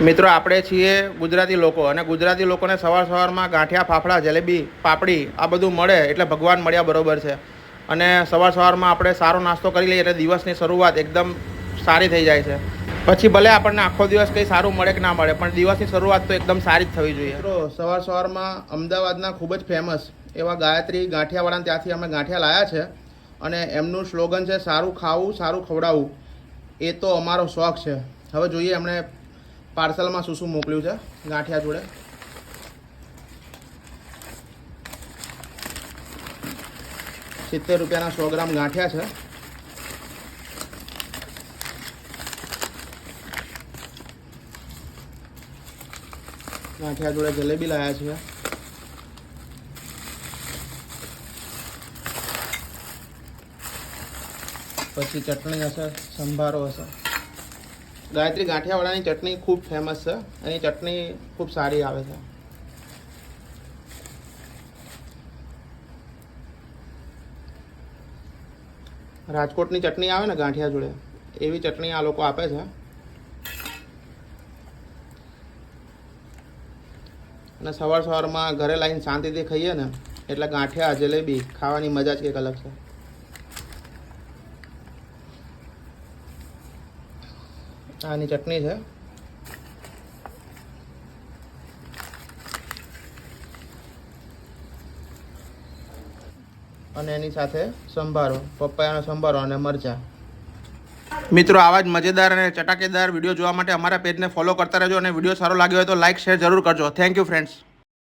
મિત્રો, આપણે છીએ ગુજરાતી લોકો અને ગુજરાતી લોકોને સવાર સવારમાં ગાંઠિયા, ફાફડા, જલેબી, પાપડી આ બધું મળે એટલે ભગવાન મળ્યા બરોબર છે. અને સવાર સવારમાં આપણે સારો નાસ્તો કરી લઈએ એટલે દિવસની શરૂઆત એકદમ સારી થઈ જાય છે. પછી ભલે આપણને આખો દિવસ કંઈ સારું મળે કે ના મળે, પણ દિવસની શરૂઆત તો એકદમ સારી જ થવી જોઈએ. મિત્રો, સવાર સવારમાં અમદાવાદના ખૂબ જ ફેમસ એવા ગાયત્રી ગાંઠિયાવાળાને ત્યાંથી અમે ગાંઠિયા લાયા છે અને એમનું સ્લોગન છે, સારું ખાવું, સારું ખવડાવવું એ તો અમારો શોખ છે. હવે જોઈએ એમણે પાર્સલમાં શું શું મોકલ્યું છે? ગાંઠિયા જોડે. સિત્તેર રૂપિયાના સો ગ્રામ ગાંઠિયા છે. ગાંઠિયા જોડે જલેબી લાયા છે પછી ચટણી હશે, સંભારો હશે. ગાયત્રી ગાંઠિયાવાળાની ચટણી ખૂબ ફેમસ છે. એની ચટણી ખૂબ સારી આવે છે. રાજકોટની ચટણી આવે ને ગાંઠિયા જોડે, એવી ચટણી આ લોકો આપે છે. અને સવાર સવારમાં ઘરે લાવીને શાંતિથી ખાઈએ ને, એટલે ગાંઠિયા, જલેબી ખાવાની મજા જ કંઈક અલગ છે. આની ચટણી છે. અને એની સાથે સંભારો, પપૈયાનો સંભારો અને મરચાં. મિત્રો, આવા જ મજેદાર અને ચટાકેદાર વીડિયો જોવા માટે અમારા પેજને ફોલો કરતા રહેજો અને વીડિયો સારો લાગ્યો હોય તો લાઇક શેર જરૂર કરજો. Thank you friends